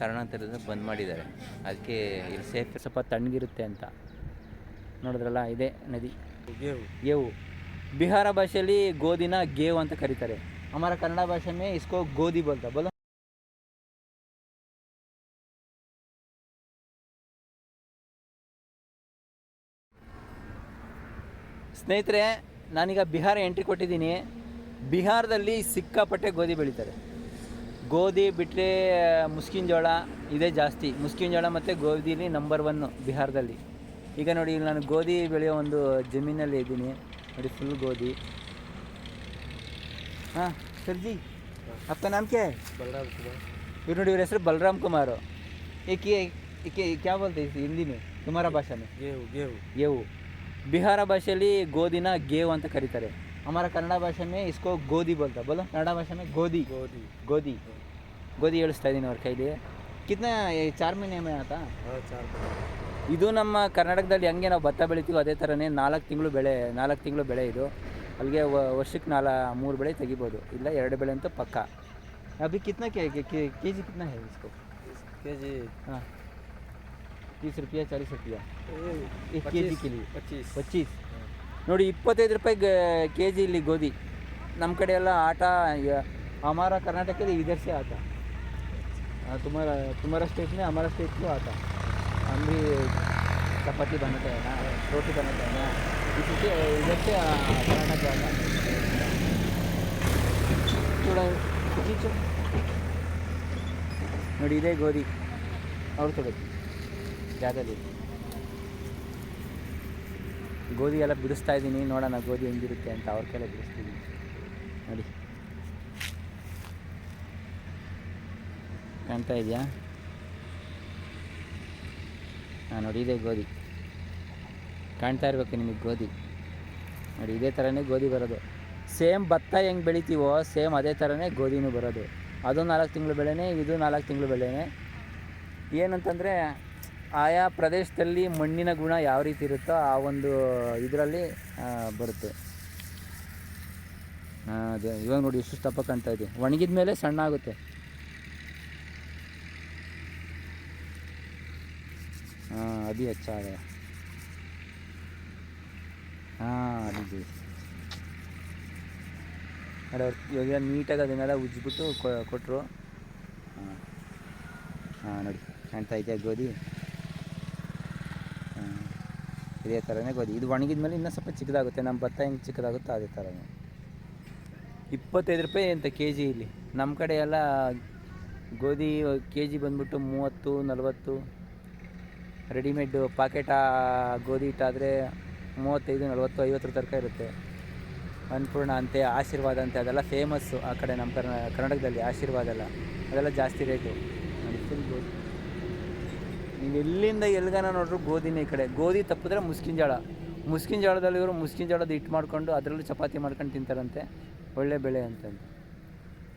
ಕಾರಣಾಂತರದಿಂದ ಬಂದ್ ಮಾಡಿದ್ದಾರೆ. ಅದಕ್ಕೆ ಇಲ್ಲಿ ಸೇಫ್ ಸ್ವಲ್ಪ ತಣ್ಣಗಿರುತ್ತೆ ಅಂತ. ನೋಡಿದ್ರಲ್ಲ, ಇದೇ ನದಿ. ಗೇವು. ಗೇವು. ಬಿಹಾರ ಭಾಷೆಯಲ್ಲಿ ಗೋಧಿನ ಗೇವು ಅಂತ ಕರೀತಾರೆ. ಅಮರ ಕನ್ನಡ ಭಾಷೆ ಮೇ ಇಸ್ಕೋ ಗೋಧಿ ಬೋಲ್ತಾ. ಬಲ ಸ್ನೇಹಿತರೆ, ನಾನೀಗ ಬಿಹಾರ ಎಂಟ್ರಿ ಕೊಟ್ಟಿದ್ದೀನಿ. ಬಿಹಾರದಲ್ಲಿ ಸಿಕ್ಕಾಪಟ್ಟೆ ಗೋಧಿ ಬೆಳೀತಾರೆ. ಗೋಧಿ ಬಿಟ್ಟರೆ ಮುಸ್ಕಿನ ಜೋಳ ಇದೇ ಜಾಸ್ತಿ. ಮುಸ್ಕಿನ ಜೋಳ ಮತ್ತು ಗೋಧಿಲಿ ನಂಬರ್ ಒನ್ನು ಬಿಹಾರದಲ್ಲಿ. ಈಗ ನೋಡಿ ಇಲ್ಲಿ ನಾನು ಗೋಧಿ ಬೆಳೆಯೋ ಒಂದು ಜಮೀನಲ್ಲಿ ಇದ್ದೀನಿ. ನೋಡಿ ಫುಲ್ ಗೋಧಿ. ಹಾಂ ಸರ್ಜಿ ಅಪ್ಪ ನಾಮಕೆ ಬಲರಾಮ್ ಕುಮಾರ್ ಇವ್ರು ನೋಡಿ ಇವ್ರ ಹೆಸರು ಬಲರಾಮ್ ಕುಮಾರು. ಏಕೆ ಈಕೆ ಕ್ಯಾ ಬೋಲ್ತೆ ಹಿಂದಿನಿ ಕುಮಾರ ಭಾಷೆನೇ. ಗೇವು ಗೇವು. ಗೇವು. ಬಿಹಾರ ಭಾಷೆಯಲ್ಲಿ ಗೋಧಿನ ಗೇವು ಅಂತ ಕರೀತಾರೆ. ಹಮಾರ ಕನ್ನಡ ಭಾಷೆ में इसको ಗೋಧಿ बोलता बोलो ಕನ್ನಡ ಭಾಷೆ में ಗೋಧಿ गोदी ಗೋಧಿ ಗೋಧಿ ಹೇಳಿಸ್ತಾ ಇದ್ದೀನಿ ಅವ್ರ ಕೈಲಿ ಕಿತ್ನ ಚಾರ್ ಮಹಿನೆ में ಆತ हाँ चार पाँच ಇದು ನಮ್ಮ ಕರ್ನಾಟಕದಲ್ಲಿ ಹೆಂಗೆ ನಾವು ಭತ್ತ ಬೆಳಿತೀವೋ ಅದೇ ಥರನೇ ನಾಲ್ಕು ತಿಂಗಳು ಬೆಳೆ ನಾಲ್ಕು ತಿಂಗಳು ಬೆಳೆ ಇದು ಅಲ್ಲಿಗೆ ವ- ವರ್ಷಕ್ಕೆ ನಾಲ ಮೂರು ಬೆಳೆ ತೆಗಿಬೋದು ಇಲ್ಲ ಎರಡು ಬೆಳೆ ಅಂತೂ ಪಕ್ಕ ಅಭಿ ಕಿತ್ನ ಕೆ ಕೆ ಜಿ ಕಿತ್ನ है इसको के जी हाँ तीस रुपया चालीस रुपया ये एक के जी के लिए पच्चीस ಪಚ್ಚೀಸ್ ನೋಡಿ, ಇಪ್ಪತ್ತೈದು ರೂಪಾಯಿ ಗ ಕೆ ಜಿ ಇಲ್ಲಿ ಗೋಧಿ. ನಮ್ಮ ಕಡೆ ಎಲ್ಲ ಆಟ ಅಮಾರ ಕರ್ನಾಟಕದ ಇದರ್ಸೆ ಆಟ. ತುಮಾರ ತುಮಾರ ಸ್ಟೇಟ್ನೇ ಅಮಾರ ಸ್ಟೇಟ್ನೂ ಆಟ. ಅಂಬಿ ಚಪಾತಿ ಬನ್ನುತ್ತೆ ರೋಟಿ ಬನ್ನುತ್ತೆ ಇದಕ್ಕೆ ಇದಕ್ಕೆ ಕರ್ನಾಟಕ ಆಟ. ನೋಡಿ, ಇದೇ ಗೋಧಿ. ಅವ್ರು ತೊಡಗಿ ಜಾಗದಲ್ಲಿ ಗೋಧಿ ಎಲ್ಲ ಬಿಡಿಸ್ತಾ ಇದ್ದೀನಿ. ನೋಡೋಣ ಗೋಧಿ ಹೆಂಗಿರುತ್ತೆ ಅಂತ ಅವ್ರ ಕೈಲೇ ಬಿಡಿಸ್ತೀನಿ. ನೋಡಿ. ಕಾಣ್ತಾ ಇದೆಯಾ? ಹಾಂ, ನೋಡಿ, ಇದೇ ಗೋಧಿ. ಕಾಣ್ತಾ ಇರಬೇಕು ನಿಮಗೆ ಗೋಧಿ. ನೋಡಿ, ಇದೇ ಥರನೇ ಗೋಧಿ ಬರೋದು. ಸೇಮ್ ಭತ್ತ ಹೆಂಗೆ ಬೆಳಿತೀವೋ, ಸೇಮ್ ಅದೇ ಥರನೇ ಗೋಧಿನೂ ಬರೋದು. ಅದು ನಾಲ್ಕು ತಿಂಗಳು ಬೆಳೆನೇ, ಇದು ನಾಲ್ಕು ತಿಂಗಳು ಬೆಳೆನೇ. ಏನಂತಂದರೆ ಆಯಾ ಪ್ರದೇಶದಲ್ಲಿ ಮಣ್ಣಿನ ಗುಣ ಯಾವ ರೀತಿ ಇರುತ್ತೋ ಆ ಒಂದು ಇದರಲ್ಲಿ ಬರುತ್ತೆ. ಅದೇ, ಇವಾಗ ನೋಡಿ ಎಷ್ಟು ದಪ್ಪ ಕಾಣ್ತಾ ಇದೆ. ಒಣಗಿದ ಮೇಲೆ ಸಣ್ಣ ಆಗುತ್ತೆ. ಹಾಂ ಅದು ಹೆಚ್ಚಾಗ ಹಾಂ ಅದೇ ಅವ್ರು ಇವಾಗ ನೀಟಾಗಿ ಅದನ್ನೆಲ್ಲ ಉಜ್ಜಿಬಿಟ್ಟು ಕೊಟ್ಟರು ಹಾಂ ಹಾಂ ನೋಡಿ, ಕಾಣ್ತಾ ಇದೆಯಾ ಗೋಧಿ. ಇದೇ ಥರನೇ ಗೋಧಿ. ಇದು ಒಣಗಿದ ಮೇಲೆ ಇನ್ನೂ ಸ್ವಲ್ಪ ಚಿಕ್ಕದಾಗುತ್ತೆ. ನಮ್ಮ ಭತ್ತ ಹೆಂಗೆ ಚಿಕ್ಕದಾಗುತ್ತೋ ಅದೇ ಥರನೇ. ಇಪ್ಪತ್ತೈದು ರೂಪಾಯಿ ಅಂತ ಕೆ ಜಿ ಇಲ್ಲಿ? ನಮ್ಮ ಕಡೆ ಎಲ್ಲ ಗೋಧಿ ಕೆ ಜಿ ಬಂದ್ಬಿಟ್ಟು ಮೂವತ್ತು, ನಲವತ್ತು. ರೆಡಿಮೇಡ್ ಪಾಕೆಟ್ ಗೋಧಿ ಹಿಟ್ಟಾದರೆ ಮೂವತ್ತೈದು, ನಲವತ್ತು ರೂಪಾಯಿ ತನಕ ಇರುತ್ತೆ. ಅನ್ನಪೂರ್ಣ ಅಂತೆ, ಆಶೀರ್ವಾದ ಅಂತೆ, ಅದೆಲ್ಲ ಫೇಮಸ್ಸು ಆ ಕಡೆ ನಮ್ಮ ಕರ್ನಾ, ಕರ್ನಾಟಕದಲ್ಲಿ ಆಶೀರ್ವಾದ ಎಲ್ಲ. ಅದೆಲ್ಲ ಜಾಸ್ತಿ ರೇಟು. ನೀನು ಎಲ್ಲಿಂದ ಎಲ್ಲಿಗಾನ ನೋಡ್ರು ಗೋಧಿನೇ ಈ ಕಡೆ. ಗೋಧಿ ತಪ್ಪಿದ್ರೆ ಮುಸ್ಕಿನ ಜೋಳ ಮುಸ್ಕಿನ ಜೋಳದಲ್ಲಿ ಇವರು ಮುಸ್ಕಿನ ಜೋಳದ ಹಿಟ್ಟು ಮಾಡ್ಕೊಂಡು ಅದರಲ್ಲೂ ಚಪಾತಿ ಮಾಡ್ಕೊಂಡು ತಿಂತಾರಂತೆ. ಒಳ್ಳೆ ಬೆಳೆ ಅಂತಂದು.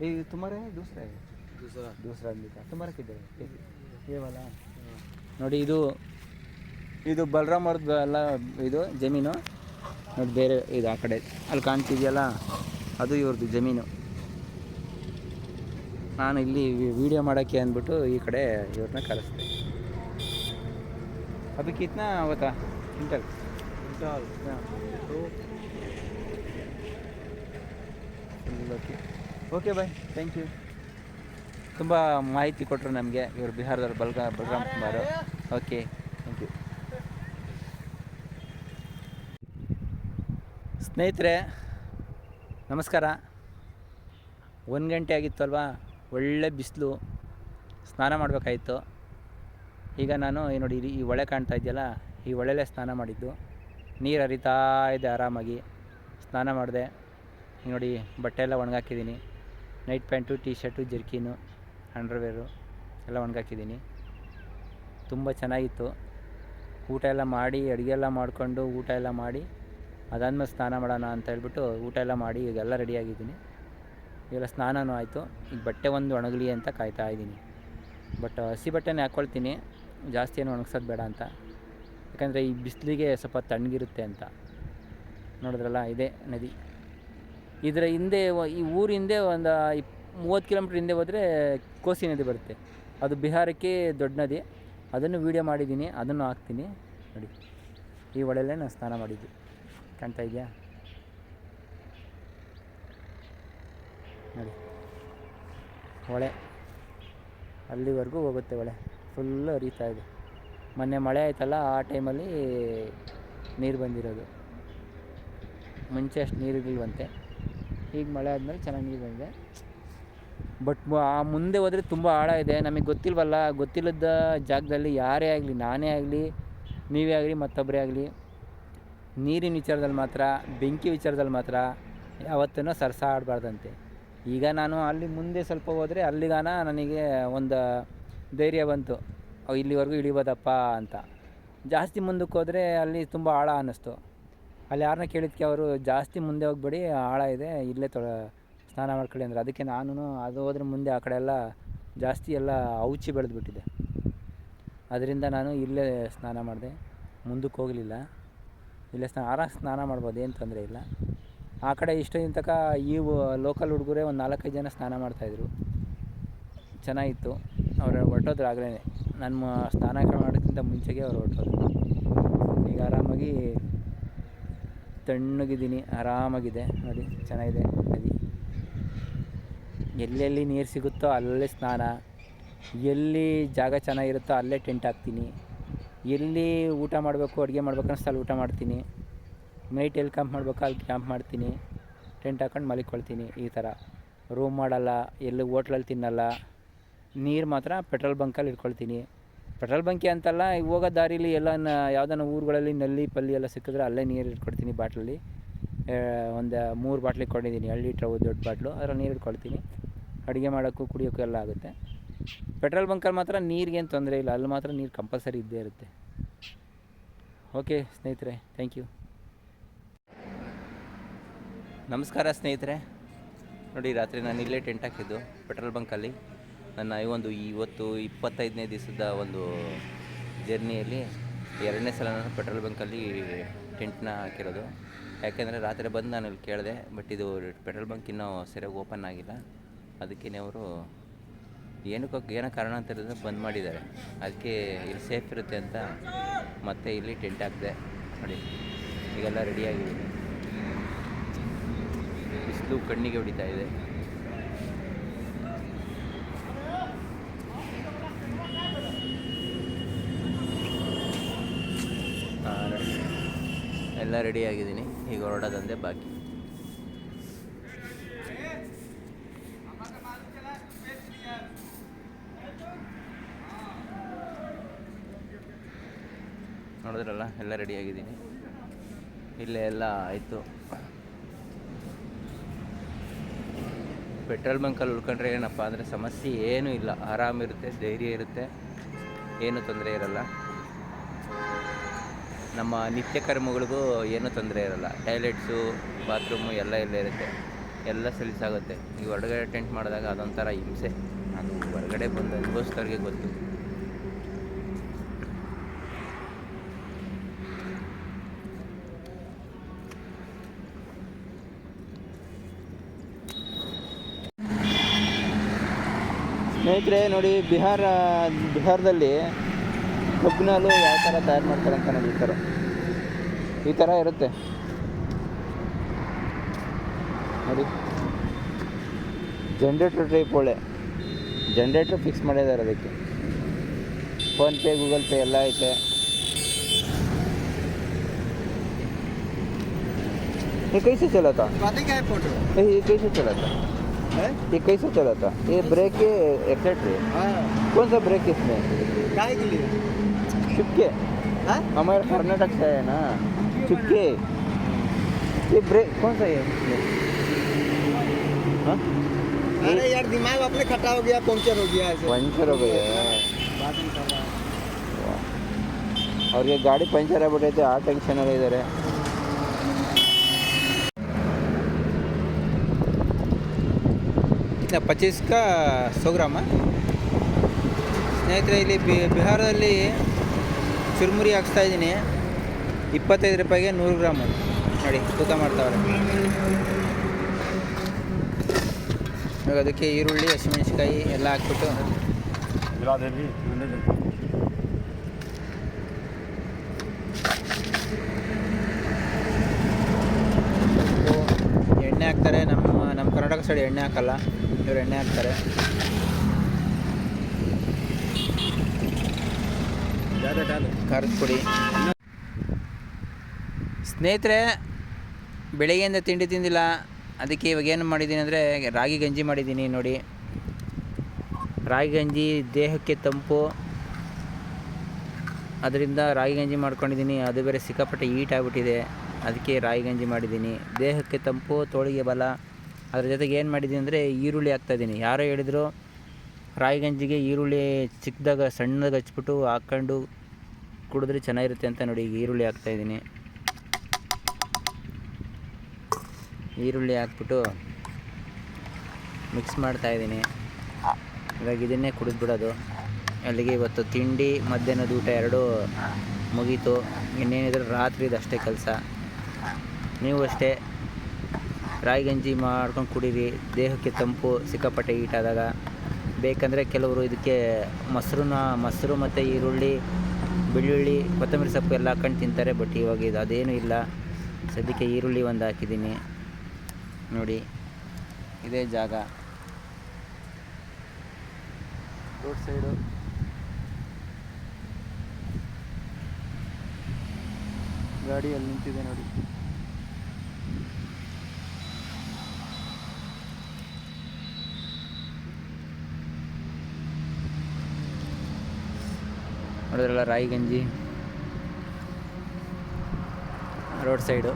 ಈಗ ತುಮಾರೇ ದೂಸರ ದೂಸರ ಅಂದಿತ್ತ ಅಂದಿದ್ದ. ಕೇವಲ. ನೋಡಿ ಇದು ಇದು ಬಲರಾಮ್ ಅವ್ರದ್ದು ಎಲ್ಲ ಇದು ಜಮೀನು. ನೋಡಿ ಬೇರೆ ಇದು ಆ ಕಡೆ. ಅಲ್ಲಿ ಕಾಣ್ತಿದೆಯಲ್ಲ ಅದು ಇವ್ರದ್ದು ಜಮೀನು. ನಾನು ಇಲ್ಲಿ ವಿಡಿಯೋ ಮಾಡೋಕ್ಕೆ ಅಂದ್ಬಿಟ್ಟು ಈ ಕಡೆ ಇವ್ರನ್ನ ಕಳಿಸ್ದೆ ಅದಕ್ಕೆ ಕಿತ್ನಾ ಅವತ್ತಾ ಕ್ವಿಂಟಲ್ क्विंटल तो okay okay bye thank you ತುಂಬ ಮಾಹಿತಿ ಕೊಟ್ಟರು ನಮಗೆ ಇವರು ಬಿಹಾರದವ್ರು ಬಲ್ಗ Balram Kumar okay thank you ಸ್ನೇಹಿತರೆ ನಮಸ್ಕಾರ ಒಂದು ಗಂಟೆ ಆಗಿತ್ತು ಅಲ್ವಾ ಒಳ್ಳೆ ಬಿಸಿಲು ಸ್ನಾನ ಮಾಡಬೇಕಾಯಿತು ಈಗ ನಾನು ನೋಡಿ, ಈ ಹೊಳೆ ಕಾಣ್ತಾ ಇದೆಯಲ್ಲ, ಈ ಹೊಳೆಲೇ ಸ್ನಾನ ಮಾಡಿದ್ದು. ನೀರು ಹರಿತಾ ಇದೆ ಆರಾಮಾಗಿ. ಸ್ನಾನ ಮಾಡಿದೆ. ನೋಡಿ, ಬಟ್ಟೆ ಎಲ್ಲ ಒಣಗಾಕಿದ್ದೀನಿ. Night pant T shirt jerkin, underwear ಎಲ್ಲ ಒಣಗಾಕಿದ್ದೀನಿ. ತುಂಬ ಚೆನ್ನಾಗಿತ್ತು. ಊಟ ಎಲ್ಲ ಮಾಡಿ, ಅಡುಗೆ ಎಲ್ಲ ಮಾಡಿಕೊಂಡು ಊಟ ಎಲ್ಲ ಮಾಡಿ, ಅದಾದ್ಮೇಲೆ ಸ್ನಾನ ಮಾಡೋಣ ಅಂತ ಹೇಳ್ಬಿಟ್ಟು ಊಟ ಎಲ್ಲ ಮಾಡಿ ಈಗೆಲ್ಲ ರೆಡಿಯಾಗಿದ್ದೀನಿ ಇವೆಲ್ಲ ಸ್ನಾನವೂ ಆಯಿತು. ಈಗ ಬಟ್ಟೆ ಒಂದು ಒಣಗಲಿ ಅಂತ ಕಾಯ್ತಾ ಇದ್ದೀನಿ. ಬಟ್ ಹಸಿ ಬಟ್ಟೆನೇ ಹಾಕ್ಕೊಳ್ತೀನಿ ಜಾಸ್ತಿ ಏನು ಒಣಗ್ಸೋದು ಬೇಡ ಅಂತ. ಯಾಕಂದರೆ ಈ ಬಿಸಿಲಿಗೆ ಸ್ವಲ್ಪ ತಣ್ಣಗಿರುತ್ತೆ ಅಂತ. ನೋಡಿದ್ರಲ್ಲ, ಇದೇ ನದಿ. ಇದರ ಹಿಂದೆ ಈ ಊರ ಹಿಂದೆ ಒಂದು ಇಪ್, ಮೂವತ್ತು ಕಿಲೋಮೀಟ್ರ್ ಹಿಂದೆ ಹೋದರೆ ಕೋಸಿ ನದಿ ಬರುತ್ತೆ. ಅದು ಬಿಹಾರಕ್ಕೆ ದೊಡ್ಡ ನದಿ. ಅದನ್ನು ವೀಡಿಯೋ ಮಾಡಿದ್ದೀನಿ, ಅದನ್ನು ಹಾಕ್ತೀನಿ. ನೋಡಿ, ಈ ಹೊಳೆಯಲ್ಲೇ ನಾನು ಸ್ನಾನ ಮಾಡಿದ್ದು. ಕಾಣ್ತಾ ಇದೆಯಾ? ನೋಡಿ, ಹೊಳೆ. ಅಲ್ಲಿವರೆಗೂ ಹೋಗುತ್ತೆ ಹೊಳೆ. ಫುಲ್ಲು ಹರಿತಾ ಇದೆ. ಮೊನ್ನೆ ಮಳೆ ಆಯ್ತಲ್ಲ, ಆ ಟೈಮಲ್ಲಿ ನೀರು ಬಂದಿರೋದು. ಮುಂಚೆ ಅಷ್ಟು ನೀರು ಇರಲಿಲ್ವಂತೆ. ಈಗ ಮಳೆ ಆದಮೇಲೆ ಚೆನ್ನಾಗಿ ನೀರು ಬಂದಿದೆ. ಬಟ್ ಆ ಮುಂದೆ ಹೋದರೆ ತುಂಬ ಆಳ ಇದೆ. ನಮಗೆ ಗೊತ್ತಿಲ್ವಲ್ಲ, ಗೊತ್ತಿಲ್ಲದ ಜಾಗದಲ್ಲಿ ಯಾರೇ ಆಗಲಿ, ನಾನೇ ಆಗಲಿ, ನೀವೇ ಆಗಲಿ ಮತ್ತೊಬ್ಬರೇ ಆಗಲಿ, ನೀರಿನ ವಿಚಾರದಲ್ಲಿ ಮಾತ್ರ, ಬೆಂಕಿ ವಿಚಾರದಲ್ಲಿ ಮಾತ್ರ ಯಾವತ್ತೂ ಸರ್ಸ ಆಡಬಾರ್ದಂತೆ. ಈಗ ನಾನು ಅಲ್ಲಿ ಮುಂದೆ ಸ್ವಲ್ಪ ಹೋದರೆ ಅಲ್ಲಿಗಾನ ನನಗೆ ಒಂದು ಧೈರ್ಯ ಬಂತು. ಇಲ್ಲಿವರೆಗೂ ಇಳಿಬೋದಪ್ಪ ಅಂತ. ಜಾಸ್ತಿ ಮುಂದಕ್ಕೆ ಹೋದರೆ ಅಲ್ಲಿ ತುಂಬ ಆಳ ಅನ್ನಿಸ್ತು. ಅಲ್ಲಿ ಯಾರನ್ನ ಕೇಳಿದ್ಕೆ ಅವರು, ಜಾಸ್ತಿ ಮುಂದೆ ಹೋಗ್ಬೇಡಿ, ಆಳ ಇದೆ, ಇಲ್ಲೇ ತೊಳ, ಸ್ನಾನ ಮಾಡ್ಕೊಳ್ಳಿ ಅಂದ್ರೆ. ಅದಕ್ಕೆ ನಾನು ಅದು ಹೋದ್ರೆ ಮುಂದೆ ಆ ಕಡೆ ಎಲ್ಲ ಜಾಸ್ತಿ ಎಲ್ಲ ಔಚಿ ಬೆಳೆದ್ಬಿಟ್ಟಿದೆ. ಅದರಿಂದ ನಾನು ಇಲ್ಲೇ ಸ್ನಾನ ಮಾಡಿದೆ. ಮುಂದಕ್ಕೆ ಹೋಗಲಿಲ್ಲ. ಇಲ್ಲೇ ಸ್ನಾನ ಆರಾಮ ಸ್ನಾನ ಮಾಡ್ಬೋದು, ಏನು ತೊಂದರೆ ಇಲ್ಲ. ಆ ಕಡೆ ಇಷ್ಟು ತನಕ ಈ ಲೋಕಲ್ ಹುಡುಗರೇ ಒಂದು ನಾಲ್ಕೈದು ಜನ ಸ್ನಾನ ಮಾಡ್ತಾಯಿದ್ರು ಚೆನ್ನಾಗಿತ್ತು. ಅವ್ರು ಹೊರಟೋದ್ರು ಆಗಲೇ. ನಮ್ಮ ಸ್ನಾನ ಮಾಡೋಕ್ಕಿಂತ ಮುಂಚೆಗೆ ಅವ್ರು ಹೊರಟೋದ್ರು. ಈಗ ಆರಾಮಾಗಿ ತಣ್ಣಗಿದ್ದೀನಿ, ಆರಾಮಾಗಿದೆ. ನೋಡಿ, ಚೆನ್ನಾಗಿದೆ. ನದಿ. ಎಲ್ಲೆಲ್ಲಿ ನೀರು ಸಿಗುತ್ತೋ ಅಲ್ಲೇ ಸ್ನಾನ. ಎಲ್ಲಿ ಜಾಗ ಚೆನ್ನಾಗಿರುತ್ತೋ ಅಲ್ಲೇ ಟೆಂಟ್ ಹಾಕ್ತೀನಿ. ಎಲ್ಲಿ ಊಟ ಮಾಡಬೇಕು, ಅಡುಗೆ ಮಾಡ್ಬೇಕು ಅನಿಸ್ತಾ ಅಲ್ಲಿ ಊಟ ಮಾಡ್ತೀನಿ. ನೈಟ್ ಎಲ್ಲಿ ಕ್ಯಾಂಪ್ ಮಾಡಬೇಕು ಅಲ್ಲಿ ಕ್ಯಾಂಪ್ ಮಾಡ್ತೀನಿ. ಟೆಂಟ್ ಹಾಕೊಂಡು ಮಲಿಕೊಳ್ತೀನಿ ಈ ಥರ. ರೂಮ್ ಮಾಡಲ್ಲ, ಎಲ್ಲೂ ಹೋಟ್ಲಲ್ಲಿ ತಿನ್ನಲ್ಲ. ನೀರು ಮಾತ್ರ ಪೆಟ್ರೋಲ್ ಬಂಕಲ್ಲಿ ಇಟ್ಕೊಳ್ತೀನಿ. ಪೆಟ್ರೋಲ್ ಬಂಕಿ ಅಂತಲ್ಲ ಹೋಗೋ ದಾರಿಲಿ ಎಲ್ಲ ಯಾವ್ದಾನ ಊರುಗಳಲ್ಲಿ ನಲ್ಲಿ, ಪಲ್ಲಿ ಎಲ್ಲ ಸಿಕ್ಕಿದ್ರೆ ಅಲ್ಲೇ ನೀರು ಇಟ್ಕೊಡ್ತೀನಿ ಬಾಟ್ಲಲ್ಲಿ. ಒಂದು ಮೂರು ಬಾಟ್ಲಿ ಕೊಟ್ಟಿದ್ದೀನಿ ಎರಡು ಲೀಟ್ರ್ ದೊಡ್ಡ ಬಾಟ್ಲು. ಅದರಲ್ಲಿ ನೀರು ಇಟ್ಕೊಳ್ತೀನಿ. ಅಡುಗೆ ಮಾಡೋಕ್ಕೂ ಕುಡಿಯೋಕ್ಕೂ ಎಲ್ಲ ಆಗುತ್ತೆ. ಪೆಟ್ರೋಲ್ ಬಂಕಲ್ಲಿ ಮಾತ್ರ ನೀರಿಗೇನು ತೊಂದರೆ ಇಲ್ಲ, ಅಲ್ಲಿ ಮಾತ್ರ ನೀರು ಕಂಪಲ್ಸರಿ ಇದ್ದೇ ಇರುತ್ತೆ. ಓಕೆ ಸ್ನೇಹಿತರೆ, ಥ್ಯಾಂಕ್ ಯು. ನಮಸ್ಕಾರ ಸ್ನೇಹಿತರೆ. ನೋಡಿ, ರಾತ್ರಿ ನಾನು ಇಲ್ಲೇ ಟೆಂಟ್ ಹಾಕಿದ್ದು ಪೆಟ್ರೋಲ್ ಬಂಕಲ್ಲಿ. ನನ್ನ ಈ ಒಂದು ಇವತ್ತು ಇಪ್ಪತ್ತೈದನೇ ದಿವಸದ ಒಂದು ಜರ್ನಿಯಲ್ಲಿ ಎರಡನೇ ಸಲ ನಾನು ಪೆಟ್ರೋಲ್ ಬಂಕಲ್ಲಿ ಟೆಂಟ್ನ ಹಾಕಿರೋದು. ಯಾಕೆಂದರೆ ರಾತ್ರಿ ಬಂದು ನಾನು ಇಲ್ಲಿ ಕೇಳಿದೆ, ಬಟ್ ಇದು ಪೆಟ್ರೋಲ್ ಬಂಕ್ ಇನ್ನೂ ಸರಿಯಾಗಿ ಓಪನ್ ಆಗಿಲ್ಲ. ಅದಕ್ಕೆ ಅವರು ಏನಕ್ಕೋ ಏನೋ ಕಾರಣ ಅಂತ ಹೇಳಿದ್ರೆ ಬಂದ್ ಮಾಡಿದ್ದಾರೆ. ಅದಕ್ಕೆ ಇಲ್ಲಿ ಸೇಫ್ ಇರುತ್ತೆ ಅಂತ ಮತ್ತೆ ಇಲ್ಲಿ ಟೆಂಟ್ ಹಾಕಿದೆ. ನೋಡಿ, ಈಗೆಲ್ಲ ರೆಡಿಯಾಗಿದೆ ಬಿಸಿಲು ಕಣ್ಣಿಗೆ ಹೊಡಿತಾ ಇದೆ. ಎಲ್ಲ ರೆಡಿ ಆಗಿದ್ದೀನಿ. ಈಗ ಹೊರಡೋದಂದೇ ಬಾಕಿ. ನೋಡಿದ್ರಲ್ಲ, ಎಲ್ಲ ರೆಡಿ ಆಗಿದ್ದೀನಿ. ಇಲ್ಲೇ ಎಲ್ಲ ಆಯಿತು. ಪೆಟ್ರೋಲ್ ಬಂಕಲ್ಲಿ ಉಳ್ಕೊಂಡ್ರೆ ಏನಪ್ಪ ಅಂದರೆ ಸಮಸ್ಯೆ ಏನೂ ಇಲ್ಲ. ಆರಾಮಿರುತ್ತೆ, ಧೈರ್ಯ ಇರುತ್ತೆ. ಏನೂ ತೊಂದರೆ ಇರಲ್ಲ. ನಮ್ಮ ನಿತ್ಯ ಕರ್ಮಗಳಿಗೂ ಏನೂ ತೊಂದರೆ ಇರೋಲ್ಲ. ಟಾಯ್ಲೆಟ್ಸು ಬಾತ್ರೂಮು ಎಲ್ಲ ಇಲ್ಲೇ ಇರುತ್ತೆ. ಎಲ್ಲ ಸಲೀಸಾಗುತ್ತೆ. ಈಗ ಹೊರಗಡೆ ಟೆಂಟ್ ಮಾಡಿದಾಗ ಅದೊಂಥರ ಹಿಂಸೆ. ಅದು ಹೊರಗಡೆ ಬಂದು ಅನುಭವಿಸ್ದವ್ರಿಗೆ ಗೊತ್ತು. ಸ್ನೇಹಿತರೆ, ನೋಡಿ ಬಿಹಾರ, ಬಿಹಾರದಲ್ಲಿ ಕಬ್ಬಿನಾಲು ಯಾವ ಥರ ತಯಾರು ಮಾಡ್ತಾರೆ ಅಂತ ನೋಡಿ ಈ ಥರ ಈ ಥರ ಇರುತ್ತೆ ನೋಡಿ ಜನ್ರೇಟ್ರ್ ಟೈಪ್ ಒಳ್ಳೆ ಜನ್ರೇಟ್ರ್ ಫಿಕ್ಸ್ ಮಾಡಿದ್ದಾರೆ ಅದಕ್ಕೆ ಫೋನ್ಪೇ ಗೂಗಲ್ ಪೇ ಎಲ್ಲ ಐತೆ ये कैसे चला था बातें क्या है फोटो ये ये कैसे चला था है ये कैसे चला था ये ब्रेक के एक्सेट्री हाँ कौन सा ब्रेक इसमें काहे के लिए चुपके हाँ हमारे कर्नाटक से है ना चुपके ये ब्रेक कौन सा है हाँ? अरे यार दिमाग अपने खट्टा हो गया पंक्चर हो गया ऐसे पंचर हो गया है बात नहीं कर रहा है। ಅವ್ರಿಗೆ ಗಾಡಿ ಪಂಚರ್ ಆಗ್ಬಿಟ್ಟೈತೆ ಆ ಟೆನ್ಷನಲ್ಲಿ ಇದ್ದಾರೆ ಪಚೀಸ್ ಕಾ ಸौ ಗ್ರಾಮ ಸ್ನೇಹಿತರೆ ಇಲ್ಲಿ ಬಿ ಬಿಹಾರದಲ್ಲಿ ಚುರುಮುರಿ ಹಾಕ್ಸ್ತಾ ಇದ್ದೀನಿ. ಇಪ್ಪತ್ತೈದು ರೂಪಾಯಿಗೆ ನೂರು ಗ್ರಾಮು. ನೋಡಿ, ತೂಕ ಮಾಡ್ತಾವ್ರೆ. ಇವಾಗ ಅದಕ್ಕೆ ಈರುಳ್ಳಿ ಹಸಿಮೆಣಸಿಕಾಯಿ ಎಲ್ಲ ಹಾಕ್ಬಿಟ್ಟು. ಎಣ್ಣೆ ಹಾಕ್ತಾರೆ. ನಮ್ಮ ನಮ್ಮ ಕರ್ನಾಟಕ ಸೈಡ್ ಎಣ್ಣೆ ಹಾಕಲ್ಲ. ಇವ್ರು ಎಣ್ಣೆ ಹಾಕ್ತಾರೆ. ಯಾವ್ದು ಖಾರದ ಪುಡಿ. ಸ್ನೇಹಿತರೆ, ಬೆಳಗ್ಗೆಯಿಂದ ತಿಂಡಿ ತಿಂದಿಲ್ಲ. ಅದಕ್ಕೆ ಇವಾಗ ಏನು ಮಾಡಿದ್ದೀನಿ ಅಂದರೆ, ರಾಗಿ ಗಂಜಿ ಮಾಡಿದ್ದೀನಿ ನೋಡಿ. ರಾಗಿ ಗಂಜಿ, ದೇಹಕ್ಕೆ ತಂಪು. ಅದರಿಂದ ರಾಗಿ ಗಂಜಿ ಮಾಡ್ಕೊಂಡಿದ್ದೀನಿ. ಅದು ಬೇರೆ ಸಿಕ್ಕಾಪಟ್ಟೆ ಈಟ್ ಆಗಿಬಿಟ್ಟಿದೆ. ಅದಕ್ಕೆ ರಾಗಿ ಗಂಜಿ ಮಾಡಿದ್ದೀನಿ. ದೇಹಕ್ಕೆ ತಂಪು, ತೋಳಿಗೆ ಬಲ. ಅದ್ರ ಜೊತೆಗೆ ಏನು ಮಾಡಿದ್ದೀನಿ ಅಂದರೆ, ಈರುಳ್ಳಿ ಹಾಕ್ತಾಯಿದ್ದೀನಿ. ಯಾರೋ ಹೇಳಿದ್ರು, ರಾಗಿ ಗಂಜಿಗೆ ಈರುಳ್ಳಿ ಚಿಕ್ಕದಾಗ, ಸಣ್ಣದಾಗ ಹಚ್ಬಿಟ್ಟು ಹಾಕ್ಕೊಂಡು ಕುಡಿದ್ರೆ ಚೆನ್ನಾಗಿರುತ್ತೆ ಅಂತ ನೋಡಿ ಈಗ ಈರುಳ್ಳಿ ಹಾಕ್ತಾಯಿದ್ದೀನಿ ಈರುಳ್ಳಿ ಹಾಕ್ಬಿಟ್ಟು ಮಿಕ್ಸ್ ಮಾಡ್ತಾಯಿದ್ದೀನಿ ಇವಾಗ ಇದನ್ನೇ ಕುಡಿದ್ಬಿಡೋದು. ಅಲ್ಲಿಗೆ ಇವತ್ತು ತಿಂಡಿ, ಮಧ್ಯಾಹ್ನದ ಊಟ ಎರಡೂ ಮುಗೀತು. ಇನ್ನೇನಿದ್ರೆ ರಾತ್ರಿದು ಅಷ್ಟೇ ಕೆಲಸ. ನೀವು ಅಷ್ಟೇ. ರಾಗಿ ಗಂಜಿ ಮಾಡ್ಕೊಂಡು ಕುಡೀರಿ. ದೇಹಕ್ಕೆ ತಂಪು, ಸಿಕ್ಕಾಪಟ್ಟೆ ಈಟಾದಾಗ ಬೇಕಂದರೆ ಕೆಲವರು ಇದಕ್ಕೆ ಮೊಸರನ್ನ, ಮೊಸರು ಮತ್ತು ಈರುಳ್ಳಿ ಬೆಳ್ಳುಳ್ಳಿ, ಕೊತ್ತಂಬರಿ ಸೊಪ್ಪು ಎಲ್ಲ ಹಾಕೊಂಡು ತಿಂತಾರೆ ಬಟ್ ಇವಾಗ ಇದು ಅದೇನೂ ಇಲ್ಲ. ಸದ್ಯಕ್ಕೆ ಈರುಳ್ಳಿ ಒಂದು ಹಾಕಿದ್ದೀನಿ. ನೋಡಿ, ಇದೇ ಜಾಗ. Road side. ಗಾಡಿಯಲ್ಲಿ ನಿಂತಿದೆ ನೋಡಿ. ನೋಡಿದ್ರಲ್ಲ ರಾಯಿ ಗಂಜಿ. Road side.